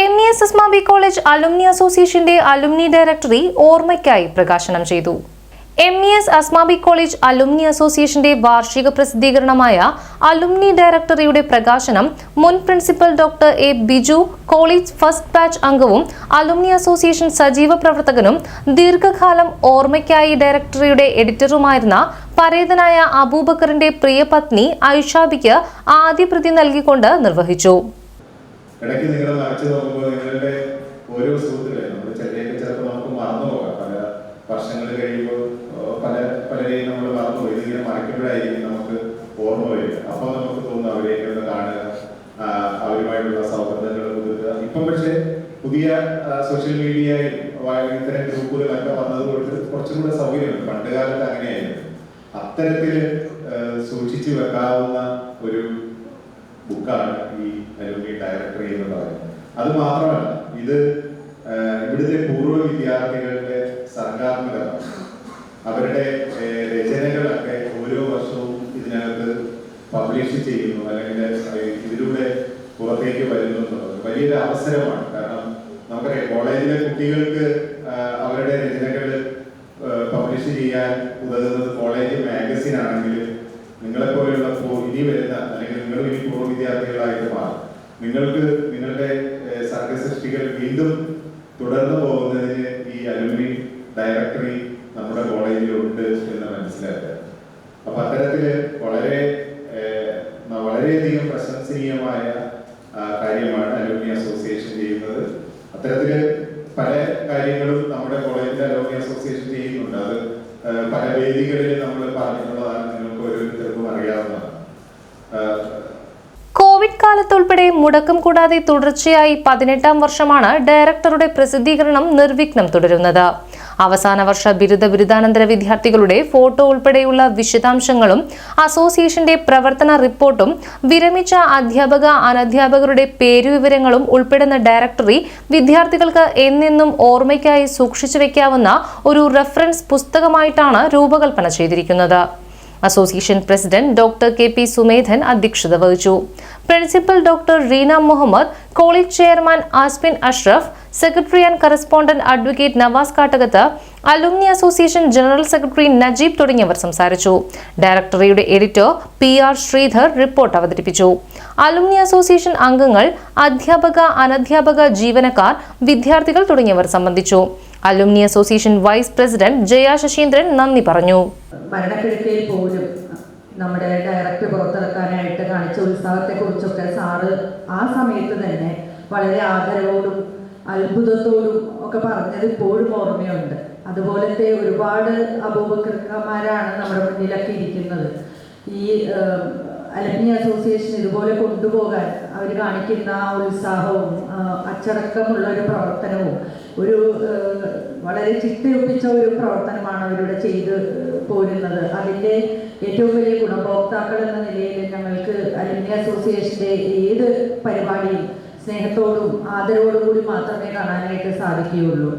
M E S Asmabi college alumni അസോസിയേഷന്റെ alumni directory ഓർമ്മയ്ക്കായി പ്രകാശനം ചെയ്തു. M E S Asmabi college alumni അസോസിയേഷന്റെ വാർഷിക പ്രസിദ്ധീകരണമായ അലുമിനി ഡയറക്ടറിയുടെ പ്രകാശനം മുൻ principal doctor A Biju college first batch അംഗവും അലുമിനി അസോസിയേഷൻ സജീവ പ്രവർത്തകനും ദീർഘകാലം ഓർമ്മയ്ക്കായി ഡയറക്ടറിയുടെ എഡിറ്ററുമായിരുന്ന പരേതനായ അബൂബക്കറിന്റെ പ്രിയപത്നി ഐഷാബിക്ക് ആദ്യ പ്രതി നൽകിക്കൊണ്ട് നിർവഹിച്ചു. ഇടയ്ക്ക് നിങ്ങൾ വരച്ചു നോക്കുമ്പോൾ നിങ്ങളുടെ ഓരോ സുഹൃത്തുക്കളെ നമ്മൾ ചെറിയൊക്കെ ചിലപ്പോൾ നമുക്ക് മറന്നു പോകാം. പല വർഷങ്ങൾ കഴിയുമ്പോൾ പല പലരെയും നമ്മൾ മറന്നു പോയി. ഇതിങ്ങനെ മറക്കുമ്പോഴായിരിക്കും നമുക്ക് ഓർമ്മ വരിക. അപ്പോൾ നമുക്ക് തോന്നുന്നു അവരെയൊക്കെ ഒന്ന് കാണുക അവരുമായിട്ടുള്ള സൗഹൃദങ്ങൾ പുതുക്കുക ഇപ്പം പക്ഷേ പുതിയ സോഷ്യൽ മീഡിയയിൽ ഇത്തരം ഗ്രൂപ്പുകളൊക്കെ വന്നതുകൊണ്ട് കുറച്ചും കൂടെ സൗകര്യമുണ്ട്. പണ്ട് കാലത്ത് അങ്ങനെയായിരുന്നു. അത്തരത്തിൽ സൂക്ഷിച്ചു വെക്കാവുന്ന ഒരു ബുക്കാണ് ഈ അലുമിനി ഡയറക്ടറി എന്ന് പറയുന്നത്. അത് മാത്രമല്ല ഇത് ഇവിടുത്തെ പൂർവ വിദ്യാർത്ഥികളുടെ സർഗാത്മകത അവരുടെ രചനകളൊക്കെ ഓരോ വർഷവും ഇതിനകത്ത് പബ്ലിഷ് ചെയ്യുന്നു അല്ലെങ്കിൽ ഇതിലൂടെ പുറത്തേക്ക് വരുന്നു എന്നുള്ളത് വലിയൊരു അവസരമാണ്. കാരണം നമുക്കറിയാം കോളേജിലെ കുട്ടികൾക്ക് അവരുടെ രചനകൾ പബ്ലിഷ് ചെയ്യാൻ ഉതകുന്നത് കോളേജ് മാഗസിൻ ആണെങ്കിൽ നിങ്ങളെപ്പോലെയുള്ള ഇനി വരുന്ന നിങ്ങൾ ഇനി പൂർവ വിദ്യാർത്ഥികളായിട്ട് മാറും. നിങ്ങൾക്ക് നിങ്ങളുടെ സർഗസൃഷ്ടികൾ വീണ്ടും തുടർന്നു പോകുന്നതിന് ഈ അലുമിനി ഡയറക്ടറി നമ്മുടെ കോളേജിൽ ഉണ്ട് എന്ന് മനസ്സിലാക്കുക. അപ്പൊ അത്തരത്തിൽ വളരെ വളരെയധികം പ്രശംസനീയമായ കാര്യമാണ് അലുമിനി അസോസിയേഷൻ ചെയ്യുന്നത്. അത്തരത്തിൽ പല കാര്യങ്ങളും നമ്മുടെ കോളേജിലെ അലുമിനി അസോസിയേഷൻ ചെയ്യുന്നുണ്ട്. അത് പല വേദികളിൽ നമ്മൾ പറഞ്ഞിട്ടുള്ളതാണ്. കോവിഡ് കാലത്തുൾപ്പെടെ മുടക്കം കൂടാതെ തുടർച്ചയായി പതിനെട്ടാം വർഷമാണ് ഡയറക്ടറുടെ പ്രസിദ്ധീകരണം നിർവിഘ്നം തുടരുന്നത്. അവസാന വർഷ ബിരുദ ബിരുദാനന്തര വിദ്യാർത്ഥികളുടെ ഫോട്ടോ ഉൾപ്പെടെയുള്ള വിശദാംശങ്ങളും അസോസിയേഷന്റെ പ്രവർത്തന റിപ്പോർട്ടും വിരമിച്ച അധ്യാപക അനധ്യാപകരുടെ പേരുവിവരങ്ങളും ഉൾപ്പെടുന്ന ഡയറക്ടറി വിദ്യാർത്ഥികൾക്ക് എന്നെന്നും ഓർമ്മയ്ക്കായി സൂക്ഷിച്ചു വയ്ക്കാവുന്ന ഒരു റെഫറൻസ് പുസ്തകമായിട്ടാണ് രൂപകൽപ്പന ചെയ്തിരിക്കുന്നത്. Association president doctor K P Sumedhan അധ്യക്ഷത വഹിച്ചു. Principal doctor Reena Muhammad college chairman Asmin Ashraf secretary and correspondent advocate Navas Kattakath alumni association general secretary Najeeb തുടങ്ങിയവർ സംസാരിച്ചു. ഡയറക്ടറിയുടെ editor P R Sreedhar report അവതരിപ്പിച്ചു. Alumni association അംഗങ്ങൾ അധ്യാപക അനധ്യാപക ജീവനക്കാർ വിദ്യാർത്ഥികൾ തുടങ്ങിയവർ സംബന്ധിച്ചു. Alumni association vice president Jaya Saseendran നന്ദി പറഞ്ഞു. മരണക്കിടക്കയിൽ പോലും നമ്മുടെ ഡയറക്റ്റ് പുറത്തിറക്കാനായിട്ട് കാണിച്ച ഉത്സാഹത്തെക്കുറിച്ചൊക്കെ സാറ് ആ സമയത്ത് തന്നെ വളരെ ആദരവോടും അത്ഭുതത്തോടും ഒക്കെ പറഞ്ഞത് ഇപ്പോഴും ഓർമ്മയുണ്ട്. അതുപോലത്തെ ഒരുപാട് അപൂപകൃക്കന്മാരാണ് നമ്മുടെ മുന്നിലൊക്കെ ഇരിക്കുന്നത്. ഈ അലമിനി അസോസിയേഷൻ ഇതുപോലെ കൊണ്ടുപോകാൻ അവർ കാണിക്കുന്ന ആ ഉത്സാഹവും അച്ചടക്കമുള്ള ഒരു പ്രവർത്തനവും ഒരു വളരെ ചിട്ടയൊപ്പിച്ച ഒരു പ്രവർത്തനമാണ് അവരിവിടെ ചെയ്ത് പോരുന്നത്. അതിന്റെ ഏറ്റവും വലിയ ഗുണഭോക്താക്കൾ എന്ന നിലയിൽ ഞങ്ങൾക്ക് അലുമിനി അസോസിയേഷന്റെ ഏത് പരിപാടിയും സ്നേഹത്തോടും ആദരവോടും കൂടി മാത്രമേ കാണാനായിട്ട് സാധിക്കുകയുള്ളൂ.